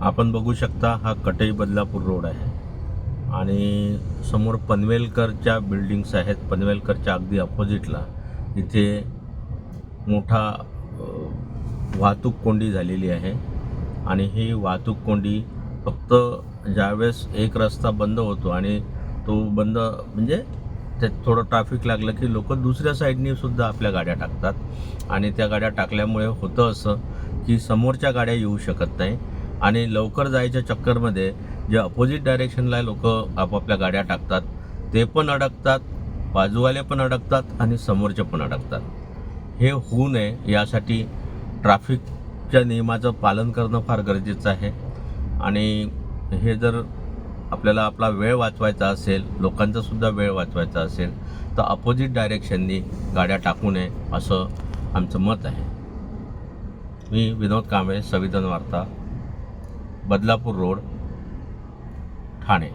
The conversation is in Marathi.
आपण बघू शकता हा कटई बदलापूर रोड आहे. आणि समोर पनवेलकरच्या बिल्डिंग्स आहेत. पनवेलकरच्या अगदी अपोजिटला इथे मोठा वाहतूक कोंडी झालेली आहे. आणि ही वाहतूक कोंडी फक्त ज्यावेळेस एक रस्ता बंद होतो आणि तो बंद म्हणजे त्यात थोडं ट्रॅफिक लागलं की लोक दुसऱ्या साईडनी सुद्धा आपल्या गाड्या टाकतात. आणि त्या गाड्या टाकल्यामुळे होतं असं की समोरच्या गाड्या येऊ शकत नाही. आणि लवकर जायच्या चक्करमध्ये जे अपोजिट डायरेक्शनला लोक आपापल्या गाड्या टाकतात ते पण अडकतात बाजूवाले पण अडकतात आणि समोरचे पण अडकतात. हे होऊ नये यासाठी ट्रॅफिकच्या नियमाचं पालन करणं फार गरजेचं आहे. आणि हे जर आपल्याला आपला वेळ वाचवायचा असेल लोकांचा सुद्धा वेळ वाचवायचा असेल तर अपोजिट डायरेक्शननी गाड्या टाकू नये असं आमचं मत आहे. मी विनोद कांबळे संविधान वार्ता बदलापूर रोड ठाणे.